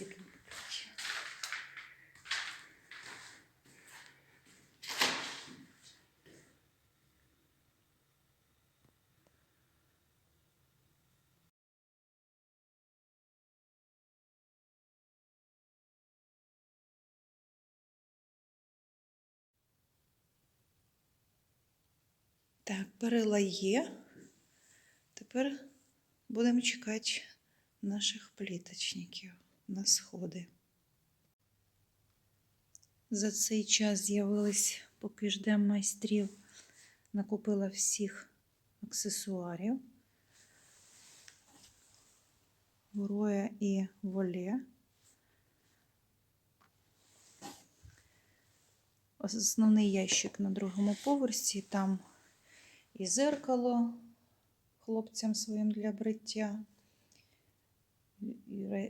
світло виключаю. Так, перила є. Тепер будемо чекати наших пліточників на сходи. За цей час з'явились, поки ждемо майстрів, накупила всіх аксесуарів. Героя і воле. Основний ящик на другому поверсі, там і зеркало хлопцям своїм для бриття,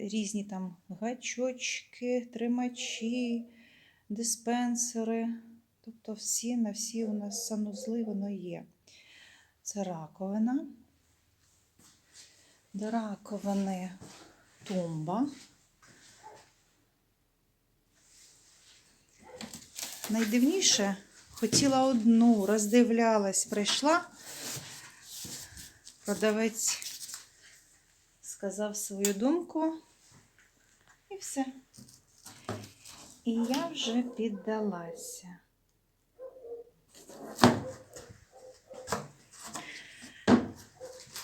різні там гачочки, тримачі, диспенсери. Тобто всі на всі у нас санузли воно є. Це раковина. До раковини тумба. Найдивніше хотіла одну, роздивлялась, прийшла. Продавець сказав свою думку і все. І я вже піддалася.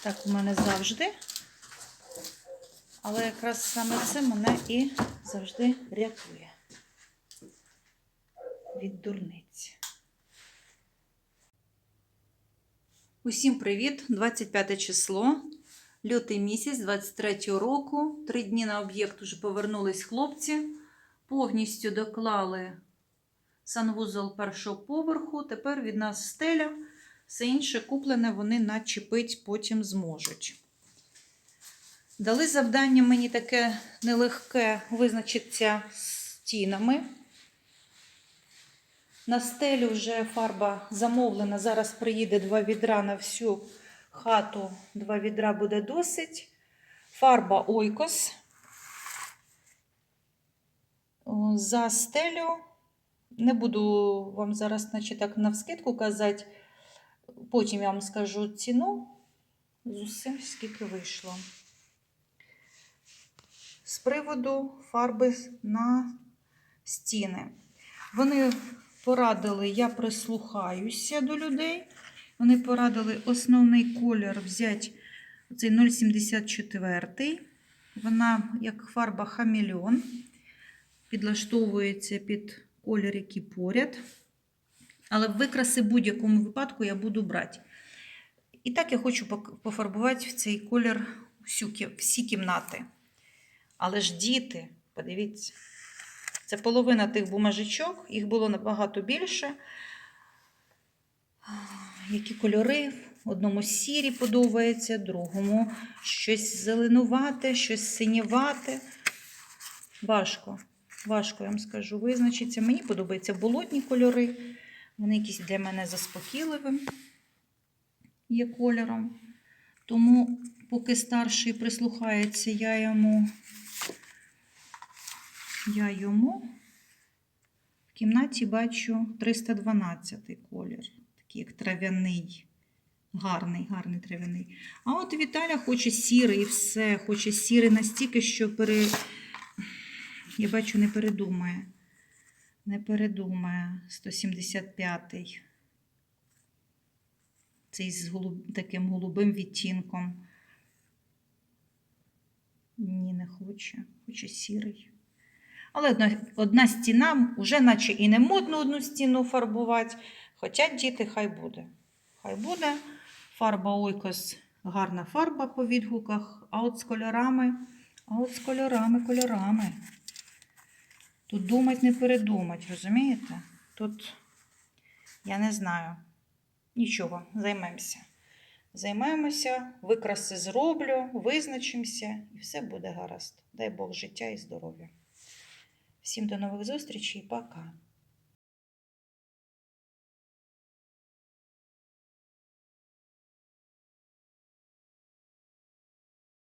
Так у мене завжди. Але якраз саме це мене і завжди рятує від дурниць. Усім привіт! 25 число, лютий місяць 23 року. Три дні на об'єкт уже повернулись хлопці, повністю доклали санвузол першого поверху. Тепер від нас стеля, все інше куплене вони начепить потім зможуть. Дали завдання мені таке нелегке визначитися стінами. На стелю вже фарба замовлена. Зараз приїде два відра на всю хату. Два відра буде досить. Фарба Ойкос. За стелю. Не буду вам зараз, значить, так навскидку казати. Потім я вам скажу ціну. З усім скільки вийшло. З приводу фарби на стіни. Вони порадили, я прислухаюся до людей. Вони порадили основний колір взяти цей 0,74. Вона як фарба хамелеон. Підлаштовується під колір, який поряд. Але викраси в будь-якому випадку я буду брати. І так я хочу пофарбувати в цей колір всю, всі кімнати. Але ж діти, подивіться. Це половина тих бумажечок, їх було набагато більше. Які кольори? Одному сірі подобається, другому щось зеленувате, щось синєвате. Важко, важко, я вам скажу, визначиться. Мені подобаються болотні кольори. Вони якісь для мене заспокійливим є кольором. Тому, поки старший прислухається, я йому я йому в кімнаті бачу 312 колір, такий як трав'яний. Гарний, гарний трав'яний. А от Віталя хоче сірий і все, хоче сірий настільки, що пере... я бачу, не передумає. Не передумає 175-й. Цей з голуб... таким голубим відтінком. Ні, не хоче. Хоче сірий. Але одна, одна стіна вже наче і не модно одну стіну фарбувати. Хоча діти, хай буде. Хай буде. Фарба Ойкос гарна фарба по відгуках. А от з кольорами, а от з кольорами, кольорами. Тут думать не передумать, розумієте? Тут я не знаю. Нічого, займемося. Займаємося, викраси зроблю, визначимося, і все буде гаразд. Дай Бог життя і здоров'я. Всім до нових зустрічей, пока.